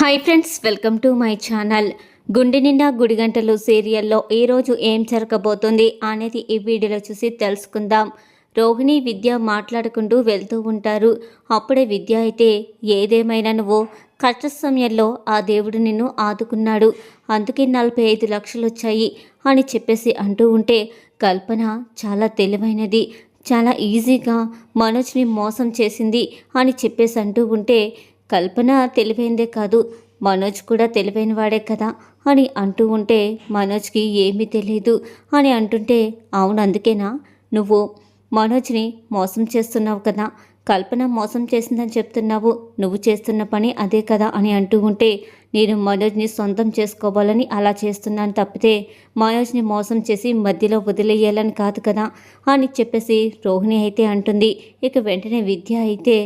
Hi friends welcome to my channel గుండె నిండా గుడిగంటలు సీరియల్లో ఈరోజు ఏం జరగబోతుంది అనేది ఈ వీడియోలో చూసి తెలుసుకుందాం. రోహిణి విద్య మాట్లాడుకుంటూ వెళ్తూ ఉంటారు. అప్పుడే విద్య అయితే ఏదేమైనా నువ్వు కష్ట సమయంలో ఆ దేవుడు నిన్ను ఆదుకున్నాడు. అందుకే నలభై ఐదు లక్షలు వచ్చాయి అని చెప్పేసి అంటూ ఉంటే కల్పన చాలా తెలివైనది. చాలా ఈజీగా మనోజ్ని మోసం చేసింది అని చెప్పేసి అంటూ ఉంటే కల్పన తెలివైందే కాదు. మనోజ్ కూడా తెలివైన వాడే కదా అని అంటూ ఉంటే మనోజ్కి ఏమీ తెలియదు అని అంటుంటే అవును అందుకేనా? నువ్వు మనోజ్ని మోసం చేస్తున్నావు కదా. కల్పన మోసం చేసిందని చెప్తున్నావు. నువ్వు చేస్తున్న పని అదే కదా అని అంటూ ఉంటే నేను మనోజ్ని సొంతం చేసుకోవాలని అలా చేస్తున్నాను తప్పితే మనోజ్ని మోసం చేసి మధ్యలో వదిలేయాలని కాదు కదా అని చెప్పేసి రోహిణి అయితే అంటుంది. ఇక వెంటనే విద్య అయితే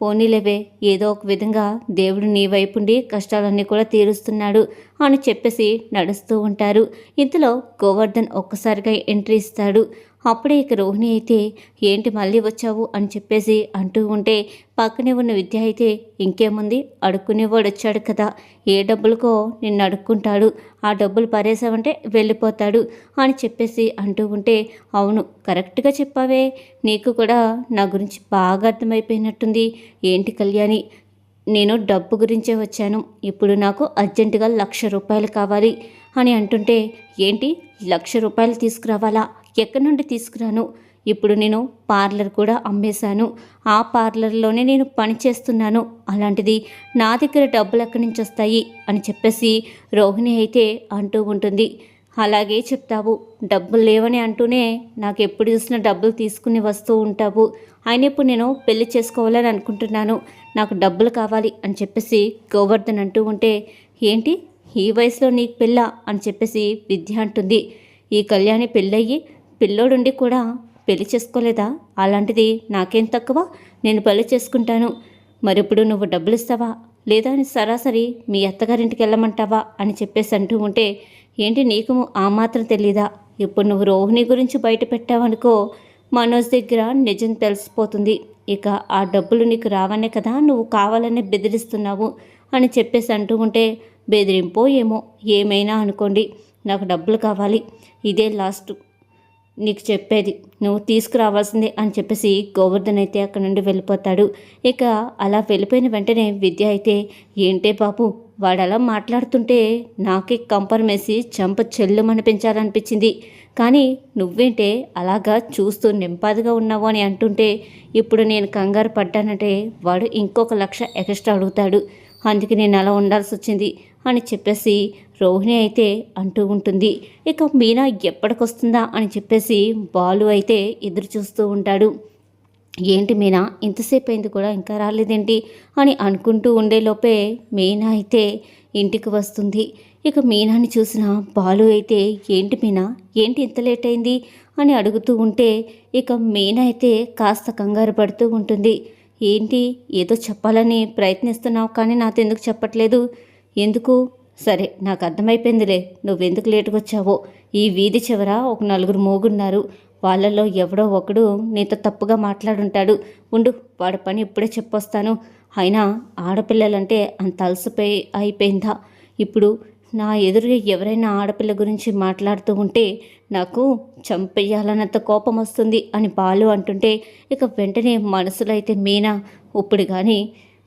పోనీలేవే ఏదో ఒక విధంగా దేవుడు నీ వైపుండి కష్టాలన్నీ కూడా తీరుస్తున్నాడు అని చెప్పేసి నడుస్తూ ఉంటారు. ఇంతలో గోవర్ధన్ ఒక్కసారిగా ఎంట్రీ ఇస్తాడు. అప్పుడే ఇక రోహిణి అయితే ఏంటి మళ్ళీ వచ్చావు? అని చెప్పేసి అంటూ ఉంటే పక్కనే ఉన్న విద్య అయితే ఇంకేముంది? అడుక్కునేవాడు వచ్చాడు కదా. ఏ డబ్బులకో నిన్ను అడుక్కుంటాడు. ఆ డబ్బులు పరేసావంటే వెళ్ళిపోతాడు అని చెప్పేసి అంటూ ఉంటే అవును కరెక్ట్గా చెప్పావే. నీకు కూడా నా గురించి బాగా అర్థమైపోయినట్టుంది. ఏంటి కళ్యాణి? నేను డబ్బు గురించే వచ్చాను. ఇప్పుడు నాకు అర్జెంటుగా లక్ష రూపాయలు కావాలి అని అంటుంటే ఏంటి? లక్ష రూపాయలు తీసుకురావాలా? ఎక్కడి నుండి తీసుకురాను? ఇప్పుడు నేను పార్లర్ కూడా అమ్మేశాను. ఆ పార్లర్లోనే నేను పని చేస్తున్నాను. అలాంటిది నా దగ్గర డబ్బులు ఎక్కడి నుంచి వస్తాయి? అని చెప్పేసి రోహిణి అయితే అంటూ ఉంటుంది. అలాగే చెప్తావు. డబ్బులు లేవని అంటూనే నాకు ఎప్పుడు చూసినా డబ్బులు తీసుకుని వస్తూ ఉంటావు. ఆయన ఇప్పుడు నేను పెళ్ళి చేసుకోవాలని అనుకుంటున్నాను. నాకు డబ్బులు కావాలి అని చెప్పేసి గోవర్ధన్ అంటూ ఉంటే ఏంటి? ఈ వయసులో నీకు పెళ్ళ? అని చెప్పేసి విద్య అంటుంది. ఈ కళ్యాణి పెళ్ళయ్యి పిల్లోడుండి కూడా పెళ్ళి చేసుకోలేదా? అలాంటిది నాకేం తక్కువ? నేను పెళ్ళి చేసుకుంటాను. మరిప్పుడు నువ్వు డబ్బులు ఇస్తావా లేదా అని సరాసరి మీ అత్తగారింటికి వెళ్ళమంటావా? అని చెప్పేసి అంటూ ఉంటే ఏంటి నీకు ఆ మాత్రం తెలీదా? ఇప్పుడు నువ్వు రోహిణి గురించి బయట పెట్టావనుకో మనోజ్ దగ్గర నిజం తెలిసిపోతుంది. ఇక ఆ డబ్బులు నీకు రావనే కదా నువ్వు కావాలనే బెదిరిస్తున్నావు అని చెప్పేసి అంటూ ఉంటే బెదిరింపో ఏమో ఏమైనా అనుకోండి. నాకు డబ్బులు కావాలి. ఇదే లాస్ట్. నీకు చెప్పేది నువ్వు తీసుకురావాల్సిందే అని చెప్పేసి గోవర్ధన్ అయితే అక్కడ నుండి వెళ్ళిపోతాడు. ఇక అలా వెళ్ళిపోయిన వెంటనే విద్య అయితే ఏంటే బాబు వాడు అలా మాట్లాడుతుంటే నాకే కంపరమేసి చంప చెల్లుమనిపించాలనిపించింది. కానీ నువ్వేంటే అలాగా చూస్తూ నింపాదిగా ఉన్నావు అని అంటుంటే ఇప్పుడు నేను కంగారు పడ్డానంటే వాడు ఇంకొక లక్ష ఎక్స్ట్రా అడుగుతాడు. అందుకే నేను అలా ఉండాల్సి వచ్చింది. అని చెప్పేసి రోహిణి అయితే అంటూ ఉంటుంది. ఇక మీనా ఎప్పటికొస్తుందా అని చెప్పేసి బాలు అయితే ఎదురు చూస్తూ ఉంటాడు. ఏంటి మీనా ఇంతసేపు అయింది కూడా ఇంకా రాలేదేంటి అని అనుకుంటూ ఉండేలోపే మీనా అయితే ఇంటికి వస్తుంది. ఇక మీనాని చూసిన బాలు అయితే ఏంటి మీనా ఏంటి ఇంత లేట్ అయింది? అని అడుగుతూ ఉంటే ఇక మీనా అయితే కాస్త కంగారు పడుతూ ఉంటుంది. ఏంటి ఏదో చెప్పాలని ప్రయత్నిస్తున్నావు కానీ నాతో ఎందుకు చెప్పట్లేదు? ఎందుకు? సరే నాకు అర్థమైపోయిందిలే. నువ్వెందుకు లేటుగా వచ్చావో ఈ వీధి చివర ఒక నలుగురు మోగున్నారు. వాళ్ళల్లో ఎవడో ఒకడు నీతో తప్పుగా మాట్లాడుంటాడు. ఉండు వాడి పని ఇప్పుడే చెప్పొస్తాను. అయినా ఆడపిల్లలంటే అంత అలసిపోయి అయిపోయిందా? ఇప్పుడు నా ఎదురుగా ఎవరైనా ఆడపిల్ల గురించి మాట్లాడుతూ ఉంటే నాకు చంపేయాలన్నంత కోపం వస్తుంది అని బాలు అంటుంటే ఇక వెంటనే మనసులో అయితే మీనా ఇప్పుడు కానీ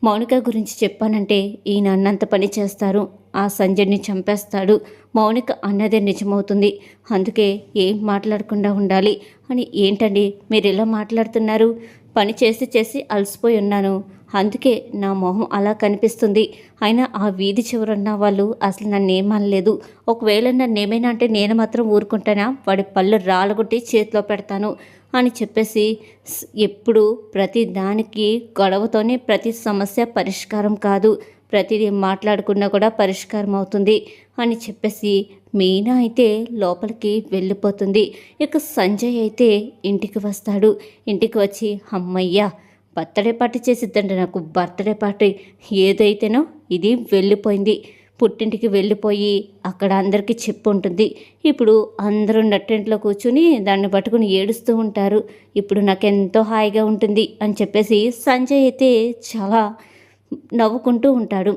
మౌనిక గురించి చెప్పానంటే ఈయన అన్నంత పని చేస్తారు. ఆ సంజయ్ని చంపేస్తాడు. మౌనిక అన్నదే నిజమవుతుంది. అందుకే ఏం మాట్లాడకుండా ఉండాలి అని ఏంటండి? మీరు ఇలా మాట్లాడుతున్నారు? పని చేసి చేసి అలసిపోయి ఉన్నాను. అందుకే నా మొహం అలా కనిపిస్తుంది. అయినా ఆ వీధి చివరున్న వాళ్ళు అసలు నన్ను ఏమనలేదు ఒకవేళ నన్ను ఏమైనా అంటే నేను మాత్రం ఊరుకుంటానా? వాడి పళ్ళు రాలగొట్టి చేతిలో పెడతాను. అని చెప్పేసి ఎప్పుడు ప్రతి దానికి గొడవతోనే ప్రతి సమస్య పరిష్కారం కాదు. ప్రతిదీ మాట్లాడుకున్నా కూడా పరిష్కారం అవుతుంది అని చెప్పేసి మీనా అయితే లోపలికి వెళ్ళిపోతుంది. ఇక సంజయ్ అయితే ఇంటికి వస్తాడు. ఇంటికి వచ్చి అమ్మయ్యా బర్త్డే పార్టీ చేసిద్దండి నాకు బర్త్డే పార్టీ ఏదైతేనో ఇది వెళ్ళిపోయింది. పుట్టింటికి వెళ్ళిపోయి అక్కడ అందరికీ చెప్పు ఉంటుంది. ఇప్పుడు అందరూ నట్టింట్లో కూర్చుని దాన్ని పట్టుకుని ఏడుస్తూ ఉంటారు. ఇప్పుడు నాకు ఎంతో హాయిగా ఉంటుంది అని చెప్పేసి సంజయ్ అయితే చాలా నవ్వుకుంటూ ఉంటాడు.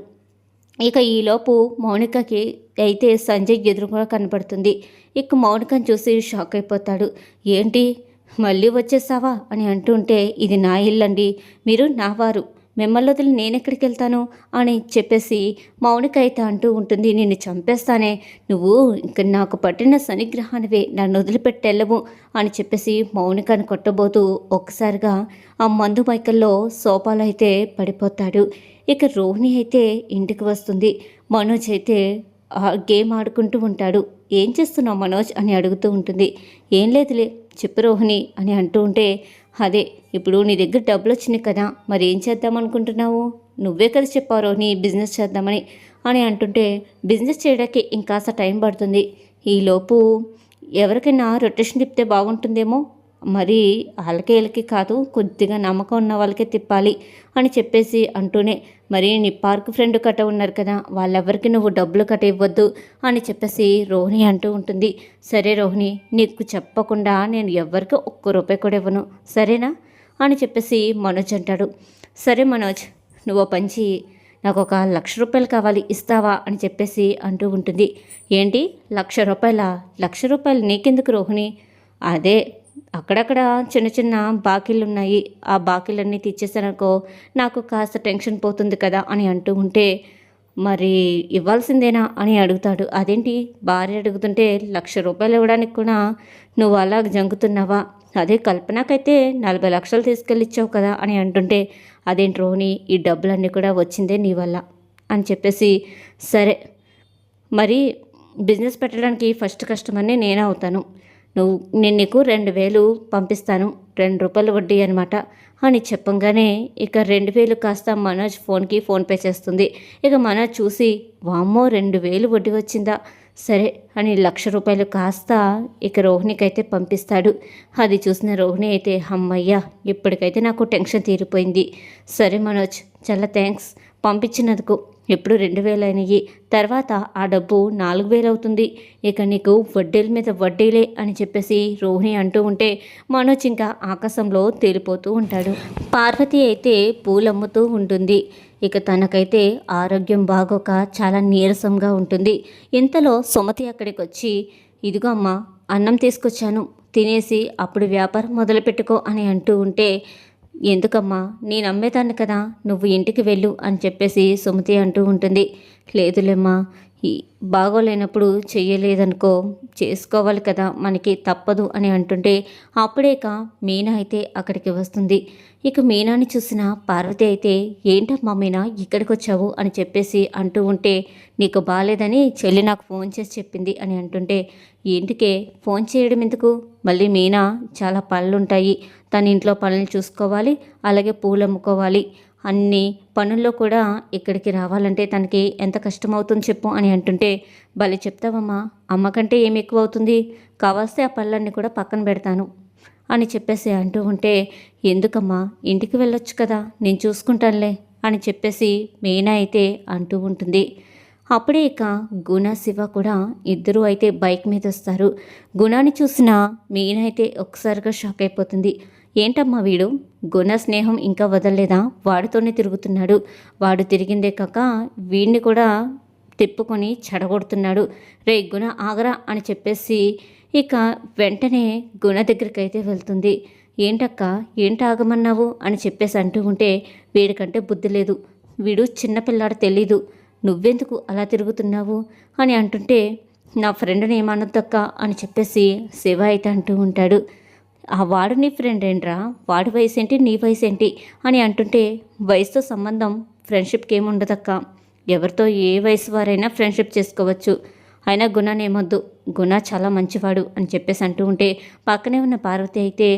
ఇక ఈలోపు మౌనికకి అయితే సంజయ్ ఎదురుగా కనపడుతుంది. ఇక మౌనికను చూసి షాక్ అయిపోతాడు. ఏంటి మళ్ళీ వచ్చేసావా? అని అంటుంటే ఇది నా ఇల్లండి. మీరు నా వారు మిమ్మల్ని వదిలి నేనెక్కడికి వెళ్తాను? అని చెప్పేసి మౌనిక అయితే అంటూ ఉంటుంది నిన్ను చంపేస్తానే. నువ్వు ఇంక నాకు పట్టిన శనిగ్రహానివే నన్ను వదిలిపెట్టెళ్ళవు. అని చెప్పేసి మౌనికను కొట్టబోతూ ఒక్కసారిగా ఆ మందు మైకల్లో సోపాలు అయితే పడిపోతాడు. ఇక రోహిణి అయితే ఇంటికి వస్తుంది. మనోజ్ అయితే ఆ గేమ్ ఆడుకుంటూ ఉంటాడు. ఏం చేస్తున్నావు మనోజ్? అని అడుగుతూ ఉంటుంది. ఏం లేదులే చెప్పు రోహిణి అని అంటూ ఉంటే అదే ఇప్పుడు నీ దగ్గర డబ్బులు వచ్చినాయి కదా మరి ఏం చేద్దాం అనుకుంటున్నావు నువ్వే కదా చెప్పావు రోహిణి బిజినెస్ చేద్దామని అని అంటుంటే బిజినెస్ చేయడానికి ఇంకాస్త టైం పడుతుంది. ఈలోపు ఎవరికైనా రొటేషన్ తిప్పితే బాగుంటుందేమో? మరి వాళ్ళకి వీళ్ళకి కాదు కొద్దిగా నమ్మకం ఉన్న వాళ్ళకే తిప్పాలి అని చెప్పేసి అంటూనే మరి నీ పార్క్ ఫ్రెండ్ కట్ట ఉన్నారు కదా వాళ్ళెవరికి నువ్వు డబ్బులు కట్ట ఇవ్వద్దు అని చెప్పేసి రోహిణి అంటూ ఉంటుంది. సరే రోహిణి నీకు చెప్పకుండా నేను ఎవరికి ఒక్క రూపాయి కూడా ఇవ్వను సరేనా? అని చెప్పేసి మనోజ్ అంటాడు. సరే మనోజ్ నువ్వు పంచి నాకు ఒక లక్ష రూపాయలు కావాలి ఇస్తావా? అని చెప్పేసి అంటూ ఉంటుంది. ఏంటి? లక్ష రూపాయల? లక్ష రూపాయలు నీకెందుకు రోహిణి? అదే అక్కడక్కడ చిన్న చిన్న బాకీలు ఉన్నాయి ఆ బాకీలన్నీ తీర్చేసాననుకో నాకు కాస్త టెన్షన్ పోతుంది కదా అని అంటూ ఉంటే మరి ఇవ్వాల్సిందేనా అని అడుగుతాడు. అదేంటి? భార్య అడుగుతుంటే లక్ష రూపాయలు ఇవ్వడానికి కూడా నువ్వు అలా జంకుతున్నావా? అదే కల్పనకైతే నలభై లక్షలు తీసుకెళ్ళిచ్చావు కదా అని అంటుంటే అదేంటి రోహిణి? ఈ డబ్బులన్నీ కూడా వచ్చిందే నీ వల్ల అని చెప్పేసి సరే మరి బిజినెస్ పెట్టడానికి ఫస్ట్ కస్టమర్ని నేనే అవుతాను. నువ్వు నేను నీకు రెండు వేలు పంపిస్తాను రెండు రూపాయలు వడ్డీ అనమాట అని చెప్పంగానే ఇక రెండు వేలు కాస్త మనోజ్ ఫోన్కి ఫోన్పే చేస్తుంది. ఇక మనోజ్ చూసి వామ్మో రెండు వేలు వడ్డీ వచ్చిందా? సరే అని లక్ష రూపాయలు కాస్త ఇక రోహిణికి అయితే పంపిస్తాడు. అది చూసిన రోహిణి అయితే అమ్మయ్యా ఇప్పటికైతే నాకు టెన్షన్ తీరిపోయింది. సరే మనోజ్ చాలా థ్యాంక్స్ పంపించినందుకు ఎప్పుడు రెండు వేలు అయినాయి తర్వాత ఆ డబ్బు నాలుగు వేలు అవుతుంది ఇక నీకు వడ్డీల మీద వడ్డీలే అని చెప్పేసి రోహిణి అంటూ ఉంటే మనోజ్ ఇంకా ఆకాశంలో తేలిపోతూ ఉంటాడు. పార్వతి అయితే పూలమ్ముతూ ఉంటుంది. ఇక తనకైతే ఆరోగ్యం బాగోక చాలా నీరసంగా ఉంటుంది. ఇంతలో సుమతి అక్కడికి వచ్చి ఇదిగో అమ్మ అన్నం తీసుకొచ్చాను. తినేసి అప్పుడు వ్యాపారం మొదలుపెట్టుకో అని అంటూ ఉంటే ఎందుకమ్మా? నేను అమ్మేదాన్ని కదా. నువ్వు ఇంటికి వెళ్ళు అని చెప్పేసి సుమతి అంటూ ఉంటుంది. లేదులేమ్మా. బాగోలేనప్పుడు చెయ్యలేదనుకో చేసుకోవాలి కదా మనకి తప్పదు అని అంటుంటే అప్పుడేక మీనా అయితే అక్కడికి వస్తుంది. ఇక మీనాని చూసిన పార్వతి అయితే ఏంటమ్మా మీనా ఇక్కడికి వచ్చావు అని చెప్పేసి అంటూ ఉంటే నీకు బాగాలేదని చెల్లి నాకు ఫోన్ చేసి చెప్పింది అని అంటుంటే ఇంటికే ఫోన్ చేయడం ఎందుకు? మళ్ళీ మీనా చాలా పనులుంటాయి. తన ఇంట్లో పనులు చూసుకోవాలి అలాగే పూలు అమ్ముకోవాలి. అన్ని పనుల్లో కూడా ఇక్కడికి రావాలంటే తనకి ఎంత కష్టం అవుతుంది చెప్పు అని అంటుంటే భలే చెప్తావమ్మా అమ్మకంటే ఏమి ఎక్కువ అవుతుంది కావాల్సే ఆ పళ్ళన్నీ కూడా పక్కన పెడతాను అని చెప్పేసి అంటూ ఉంటే ఎందుకమ్మా ఇంటికి వెళ్ళొచ్చు కదా నేను చూసుకుంటానులే అని చెప్పేసి మీనా అయితే అంటూ ఉంటుంది. అప్పుడే ఇక గుణ శివ కూడా ఇద్దరూ అయితే బైక్ మీద వస్తారు. గుణాన్ని చూసిన మీనా అయితే ఒక్కసారిగా షాక్ అయిపోతుంది. ఏంటమ్మా వీడు? గుణ స్నేహం ఇంకా వదలలేదా? వాడితోనే తిరుగుతున్నాడు. వాడు తిరిగిందే కాక వీడిని కూడా తిప్పుకొని చెడగొడుతున్నాడు. రే గుణ ఆగరా అని చెప్పేసి ఇక వెంటనే గుణ దగ్గరికి అయితే వెళ్తుంది. ఏంటక్క ఏంటి ఆగమన్నావు? అని చెప్పేసి అంటూ ఉంటే వీడికంటే బుద్ధి లేదు. వీడు చిన్నపిల్లాడు తెలీదు. నువ్వెందుకు అలా తిరుగుతున్నావు? అని అంటుంటే నా ఫ్రెండ్ని ఏమనొద్దక్క అని చెప్పేసి శివ అయితే అంటూ ఉంటాడు. ఆ వాడు నీ ఫ్రెండ్ ఏంట్రా? వాడి వయసు ఏంటి నీ వయసు ఏంటి అని అంటుంటే వయసుతో సంబంధం ఫ్రెండ్షిప్కి ఏముండదక్క ఎవరితో ఏ వయసు వారైనా ఫ్రెండ్షిప్ చేసుకోవచ్చు. అయినా గుణనేమొద్దు గుణ చాలా మంచివాడు అని చెప్పేసి అంటూ ఉంటే పక్కనే ఉన్న పార్వతి అయితే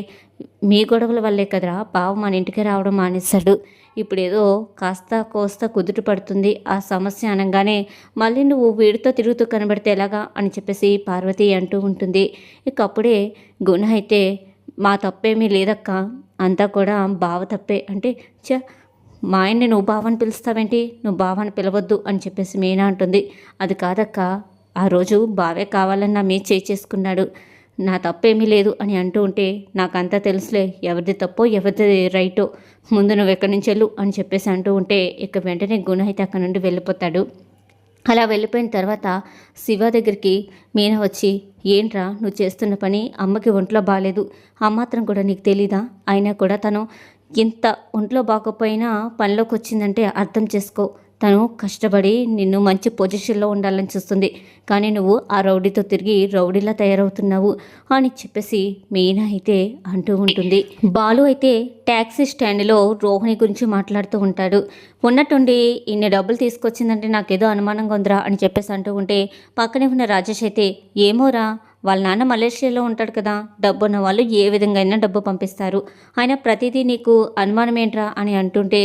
మీ గొడవల వల్లే కదరా బావ మన ఇంటికి రావడం మానేశాడు. ఇప్పుడు ఏదో కాస్త కోస్త కుదుట పడుతుంది. ఆ సమస్య అనగానే మళ్ళీ నువ్వు వీడితో తిరుగుతూ కనబడితే ఎలాగా? అని చెప్పేసి పార్వతి అంటూ ఉంటుంది. ఇక అప్పుడే గుణ అయితే మా తప్పేమీ లేదక్క. అంతా కూడా బావ తప్పే. అంటే చ మా ఆయన్ని నువ్వు బావని పిలుస్తావేంటి? నువ్వు బావని పిలవద్దు అని చెప్పేసి మీనా అంటుంది. అది కాదక్క. ఆ రోజు బావే కావాలని నా మీద చేసుకున్నాడు. నా తప్పేమీ లేదు అని అంటూ ఉంటే నాకంతా తెలుసులే ఎవరిది తప్పో ఎవరిది రైటో. ముందు నువ్వు ఎక్కడి నుంచి వెళ్ళు అని చెప్పేసి అంటూ ఉంటే ఇక వెంటనే గుణ అయితే అక్కడ నుండి వెళ్ళిపోతాడు. అలా వెళ్ళిపోయిన తర్వాత శివ దగ్గరికి మీనా వచ్చి ఏంట్రా నువ్వు చేస్తున్న పని అమ్మకి ఒంట్లో బాగాలేదు ఆ మాత్రం కూడా నీకు తెలీదా? అయినా కూడా తను ఇంత ఒంట్లో బాగోపోయినా పనిలోకి వచ్చిందంటే అర్థం చేసుకో. తను కష్టపడి నిన్ను మంచి పొజిషన్లో ఉండాలని చూస్తుంది. కానీ నువ్వు ఆ రౌడీతో తిరిగి రౌడీలా తయారవుతున్నావు అని చెప్పేసి మీనా అయితే అంటూ ఉంటుంది. బాలు అయితే ట్యాక్సీ స్టాండ్లో రోహిణి గురించి మాట్లాడుతూ ఉంటాడు. ఉన్నట్టుండి ఇన్ని డబ్బులు తీసుకొచ్చిందంటే నాకేదో అనుమానంగా ఉందిరా అని చెప్పేసి అంటూ ఉంటే పక్కనే ఉన్న రాజేష్ అయితే ఏమోరా వాళ్ళ నాన్న మలేషియాలో ఉంటాడు కదా డబ్బు ఉన్న వాళ్ళు ఏ విధంగా అయినా డబ్బు పంపిస్తారు. ఆయన ప్రతిదీ నీకు అనుమానం ఏంట్రా అని అంటుంటే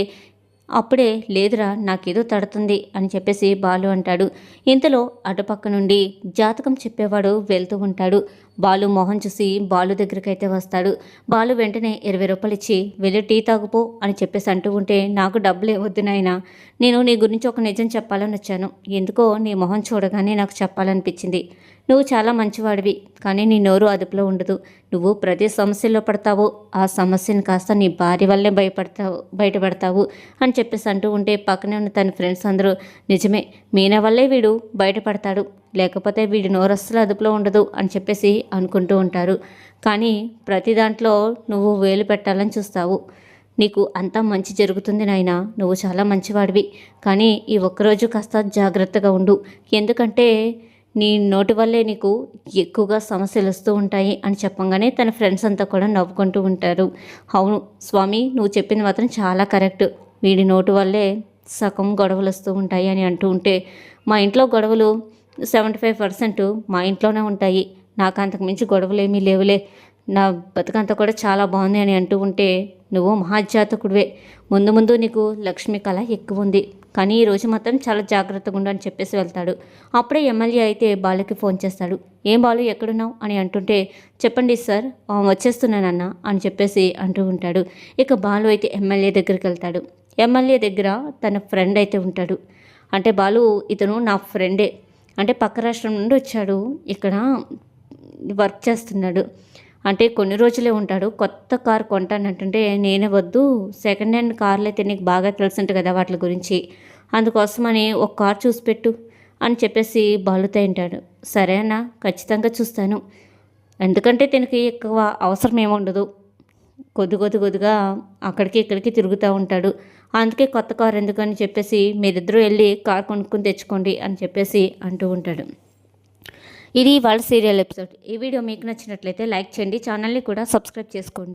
అప్పుడే లేదురా నాకేదో తడుతుంది అని చెప్పేసి బాలు అంటాడు. ఇంతలో అటుపక్క నుండి జాతకం చెప్పేవాడు వెళ్తూ ఉంటాడు. బాలు మొహం చూసి బాలు దగ్గరికి అయితే వస్తాడు. బాలు వెంటనే ఇరవై రూపాయలు ఇచ్చి వెళ్ళి టీ తాగుపో అని చెప్పేసి అంటూ ఉంటే నాకు డబ్బులు ఏవద్దు నాయనా. నేను నీ గురించి ఒక నిజం చెప్పాలని వచ్చాను. ఎందుకో నీ మొహం చూడగానే నాకు చెప్పాలనిపించింది. నువ్వు చాలా మంచివాడివి కానీ నీ నోరు అదుపులో ఉండదు. నువ్వు ప్రతి సమస్యలో పడతావు. ఆ సమస్యను కాస్త నీ భార్య వల్లే భయపడతావు బయటపడతావు అని చెప్పేసి అంటూ ఉంటే పక్కనే ఉన్న తన ఫ్రెండ్స్ అందరూ నిజమే మీనా వల్లే వీడు బయటపడతాడు. లేకపోతే వీడి నోరు అస్సలు అదుపులో ఉండదు అని చెప్పేసి అనుకుంటూ ఉంటారు. కానీ ప్రతి దాంట్లో నువ్వు వేలు పెట్టాలని చూస్తావు. నీకు అంతా మంచి జరుగుతుంది నాయన. నువ్వు చాలా మంచివాడివి. కానీ ఈ ఒక్కరోజు కాస్త జాగ్రత్తగా ఉండు. ఎందుకంటే నీ నోటి వల్లే నీకు ఎక్కువగా సమస్యలు వస్తూ ఉంటాయి అని చెప్పంగానే తన ఫ్రెండ్స్ అంతా కూడా నవ్వుకుంటూ ఉంటారు. అవును స్వామి నువ్వు చెప్పింది మాత్రం చాలా కరెక్ట్. వీడి నోటి వల్లే సగం గొడవలు వస్తూ ఉంటాయి అని అంటూ ఉంటే మా ఇంట్లో గొడవలు సెవెంటీ ఫైవ్ పర్సెంట్ మా ఇంట్లోనే ఉంటాయి. నాకు అంతకు మించి గొడవలు ఏమీ లేవులే. నా బతుకంతా కూడా చాలా బాగుంది అని అంటూ ఉంటే నువ్వు మహాజాతకుడివే. ముందు ముందు నీకు లక్ష్మి కళ ఎక్కువ ఉంది. కానీ ఈరోజు మాత్రం చాలా జాగ్రత్తగా ఉండు అని చెప్పేసి వెళ్తాడు. అప్పుడే ఎమ్మెల్యే అయితే బాలుకి ఫోన్ చేస్తాడు. ఏం బాలు ఎక్కడున్నావు? అని అంటుంటే చెప్పండి సార్ వచ్చేస్తున్నానన్న అని చెప్పేసి అంటూ ఉంటాడు. ఇక బాలు అయితే ఎమ్మెల్యే దగ్గరికి వెళ్తాడు. ఎమ్మెల్యే దగ్గర తన ఫ్రెండ్ అయితే ఉంటాడు. అంటే బాలు ఇతను నా ఫ్రెండే. అంటే పక్క రాష్ట్రం నుండి వచ్చాడు. ఇక్కడ వర్క్ చేస్తున్నాడు. అంటే కొన్ని రోజులే ఉంటాడు. కొత్త కార్ కొంటానంటుంటే నేనే వద్దు సెకండ్ హ్యాండ్ కార్లు అయితే నీకు బాగా తెలుసుంటు కదా వాటి గురించి. అందుకోసమని ఒక కార్ చూసి పెట్టు అని చెప్పేసి బాలుతా ఉంటాడు సరే అన్న ఖచ్చితంగా చూస్తాను. ఎందుకంటే తనకి ఎక్కువ అవసరం ఏముండదు. కొద్ది కొద్ది కొద్దిగా అక్కడికి ఇక్కడికి తిరుగుతూ ఉంటాడు. అందుకే కొత్త కార్ ఎందుకని చెప్పేసి మీరిద్దరూ వెళ్ళి కార్ కొనుక్కొని తెచ్చుకోండి అని చెప్పేసి అంటూ ఉంటాడు. ఇది వాళ్ళ సీరియల్ ఎపిసోడ్. ఈ వీడియో మీకు నచ్చినట్లయితే లైక్ చేయండి. ఛానల్ని కూడా సబ్స్క్రైబ్ చేసుకోండి.